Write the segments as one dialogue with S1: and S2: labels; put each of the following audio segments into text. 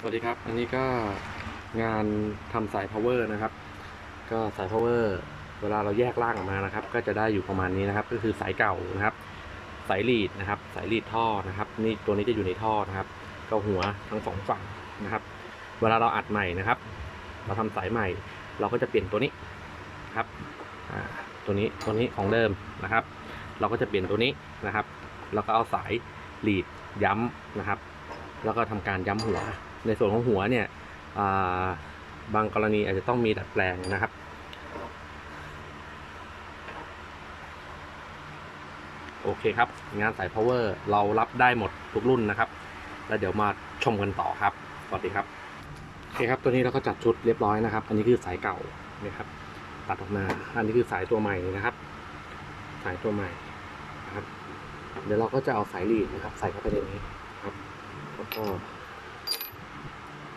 S1: สวัสดีครับ อันนี้ก็งานทำสาย power นะครับ ก็สาย power เวลาเราแยกล่างออกมานะครับ ก็จะได้อยู่ประมาณนี้นะครับ ก็คือสายเก่านะครับ สายลีดนะครับ สายลีดท่อนะครับ นี่ตัวนี้จะอยู่ในท่อนะครับก็หัวทั้งสองฝั่งนะครับ เวลาเราอัดใหม่นะครับ เราทำสายใหม่ เราก็จะเปลี่ยนตัวนี้ครับตัวนี้ตัวนี้ของเดิมนะครับ เราก็จะเปลี่ยนตัวนี้นะครับ แล้วก็เอาสายลีดย้ำนะครับ แล้วก็ทำการย้ำหัว ในส่วนของหัวเนี่ยาบางกรณีอาจจะต้องมีดัดแปลงนะครับ โอเคครับ งานสาย power เรารับได้หมดทุกรุ่นนะครับ แล้วเดี๋ยวมาชมกันต่อครับ สวัสดีครับ โอเคครับ ตัวนี้เราก็จัดชุดเรียบร้อยนะครับ อันนี้คือสายเก่านะครับตัดออกมา อันนี้คือสายตัวใหม่นะครับ สายตัวใหม่นะครับ เดี๋ยวเราก็จะเอาสายลีดนะครับ ใส่เข้าไปในนี้ครับ แล้วก็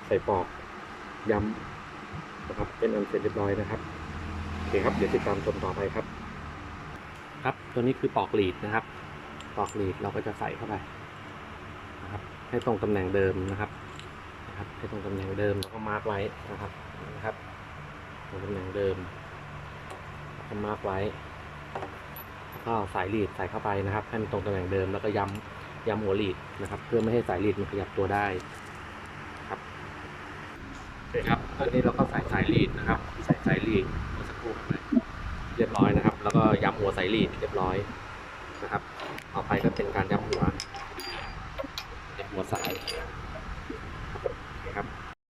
S1: ใส่ปอกย้ำนะครับ เป็นอันเสร็จเรียบร้อยนะครับโอเคครับ เดี๋ยวติดตามชมต่อไปครับ ครับ ตัวนี้คือปอกลีดนะครับ ปอกลีดเราก็จะใส่เข้าไปนะครับ ให้ตรงตำแหน่งเดิมนะครับนะครับ ให้ตรงตำแหน่งเดิมแล้วก็มาร์กไว้นะครับนะครับ ตรงตำแหน่งเดิมก็มาร์กไว้แล้วก็สายลีดใส่เข้าไปนะครับให้มันตรงตำแหน่งเดิมแล้วก็ย้ำย้ำหัวลีดนะครับ เพื่อไม่ให้สายลีดมันขยับตัวได้ เคครับตอนนี้เราก็ใส่สายลีดนะครับ ใส่สายลีดเมื่อสักครู่ไปเรียบร้อยนะครับ แล้วก็ย้ำหัวสายลีดเรียบร้อยนะครับ ต่อไปก็เป็นการย้ำหัวย้ำหัวสาย